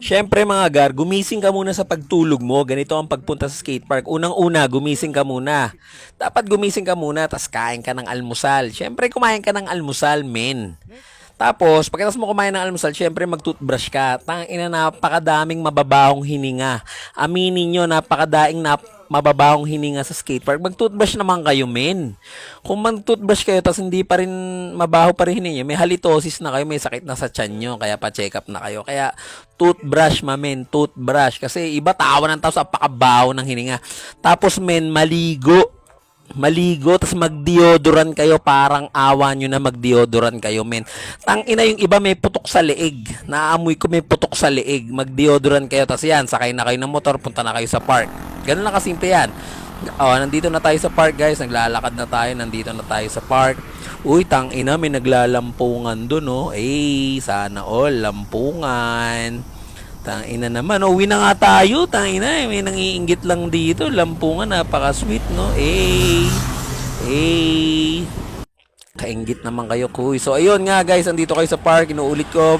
Siyempre mga gar, gumising ka muna sa pagtulog mo. Ganito ang pagpunta sa skate park. Unang-una, gumising ka muna. Dapat gumising ka muna, tas kain ka ng almusal. Siyempre, kumain ka ng almusal, men. Tapos, pagkatapos mo kumain ng almusal, syempre mag-toothbrush ka. Tang ina napakadaming mababahong hininga. Aminin nyo, napakadaing nap mababahong hininga sa skatepark. Mag-toothbrush naman kayo, men. Kung mag-toothbrush kayo, tapos hindi pa rin mabaho pa rin hininga, may halitosis na kayo, may sakit na sa tiyan nyo, kaya pa-check up na kayo. Kaya, toothbrush, mamen, toothbrush. Kasi iba tawa ng tao sa pakabaho ng hininga. Tapos, men, maligo maligo tapos magdeodorant kayo parang awa nyo na magdeodorant kayo men. Tang ina yung iba may putok sa leeg. Naamoy ko may putok sa leeg. Magdeodorant kayo tapos yan sakay na kayo ng motor punta na kayo sa park. Ganun lang kasimple yan. Oh, nandito na tayo sa park guys. Naglalakad na tayo nandito na tayo sa park. Uy tang ina may naglalampungan dun oh. Eh sana all lampungan Tang ina naman, uwi na nga tayo. Tang ina, may nangiinggit lang dito. Lampungan, napaka-sweet, no? Eh, eh. Kainggit naman kayo, kuy. So, ayun nga, guys, andito kayo sa park. Inuulit ko,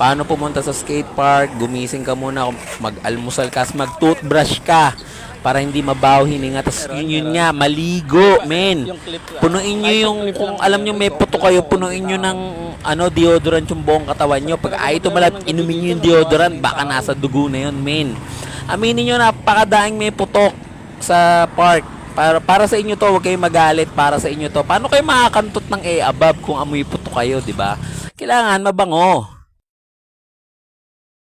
paano pumunta sa skate park. Gumising ka muna, mag-almusal ka, mag-toothbrush ka para hindi mabaho hininga. Tapos yun, yun nga, maligo, men. Punuin nyo yung, kung alam nyo may puto kayo, punuin nyo ng ano, deodorant yung buong katawan nyo. Pag ay tumalab, inumin nyo yung deodorant, baka nasa dugo na yun, men. Aminin nyo, napakadaing may putok sa park. Para, para sa inyo to, huwag kayong magalit. Para sa inyo to. Paano kayo makakantot ng A above kung amoy putok kayo, di ba? Kailangan mabango.